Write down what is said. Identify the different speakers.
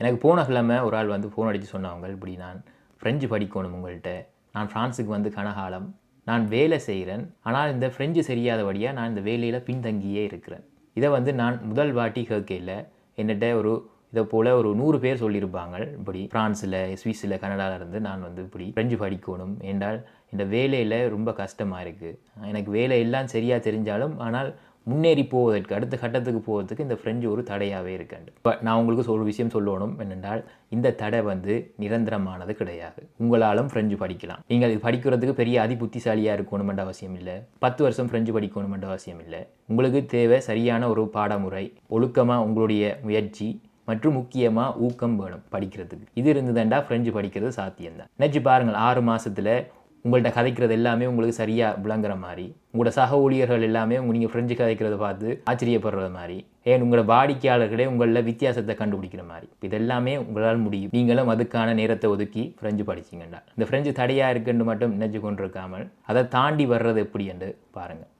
Speaker 1: எனக்கு போன கிழமை ஒரு ஆள் வந்து ஃபோன் அடித்து சொன்னவங்க இப்படி நான் ஃப்ரெஞ்சு படிக்கணும் உங்கள்கிட்ட. நான் ஃப்ரான்ஸுக்கு வந்து கனகாலம். நான் வேலை செய்கிறேன் ஆனால் இந்த ஃப்ரெஞ்சு சரியாதபடியாக நான் இந்த வேலையில் பின்தங்கியே இருக்கிறேன். இதை வந்து நான் முதல் வாட்டி கேட்கையில் என்னட்ட ஒரு இதை போல் ஒரு நூறு பேர் சொல்லியிருப்பாங்க. இப்படி ஃப்ரான்ஸில் சுவிஸில் கனடாவில் இருந்து நான் வந்து இப்படி ஃப்ரெஞ்சு படிக்கணும். என்றால் இந்த வேலையில் ரொம்ப கஷ்டமாக இருக்குது எனக்கு வேலை எல்லாம் சரியாக தெரிஞ்சாலும் ஆனால் முன்னேறி போவதற்கு அடுத்த கட்டத்துக்கு போவதற்கு இந்த ஃப்ரெஞ்சு ஒரு தடையாகவே இருக்காண்டு இப்போ நான் உங்களுக்கு ஒரு விஷயம் சொல்லணும் என்னென்றால் இந்த தடை வந்து நிரந்தரமானது கிடையாது. உங்களாலும் ஃப்ரெஞ்சு படிக்கலாம். நீங்கள் இது படிக்கிறதுக்கு பெரிய அதி புத்திசாலியாக இருக்கணுமென்ற அவசியம் இல்லை. பத்து வருஷம் ஃப்ரெஞ்சு படிக்கணுமென்ற அவசியம் இல்லை. உங்களுக்கு தேவை சரியான ஒரு பாடமுறை ஒழுக்கமாக உங்களுடைய முயற்சி மற்றும் முக்கியமாக ஊக்கம் வேணும் படிக்கிறதுக்கு. இது இருந்ததுண்டா ஃப்ரெஞ்சு படிக்கிறது சாத்தியம்தான். நினச்சி பாருங்கள் ஆறு மாதத்தில் உங்கள்கிட்ட கதைக்கிறது எல்லாமே உங்களுக்கு சரியாக விளங்குற மாதிரி உங்களோட சக ஊழியர்கள் எல்லாமே உங்கள் நீங்கள் ஃப்ரெஞ்சு கதைக்கிறத பார்த்து ஆச்சரியப்படுறது மாதிரி ஏன் உங்களோட வாடிக்கையாளர்களே உங்களில் வித்தியாசத்தை கண்டுபிடிக்கிற மாதிரி. இதெல்லாமே உங்களால் முடியும். நீங்களும் அதுக்கான நேரத்தை ஒதுக்கி ஃப்ரெஞ்சு படிச்சிங்கண்டா. இந்த ஃப்ரெஞ்சு தடையாக இருக்குன்னு மட்டும் நினைச்சு கொண்டிருக்காமல் அதை தாண்டி வர்றது எப்படி என்று பாருங்கள்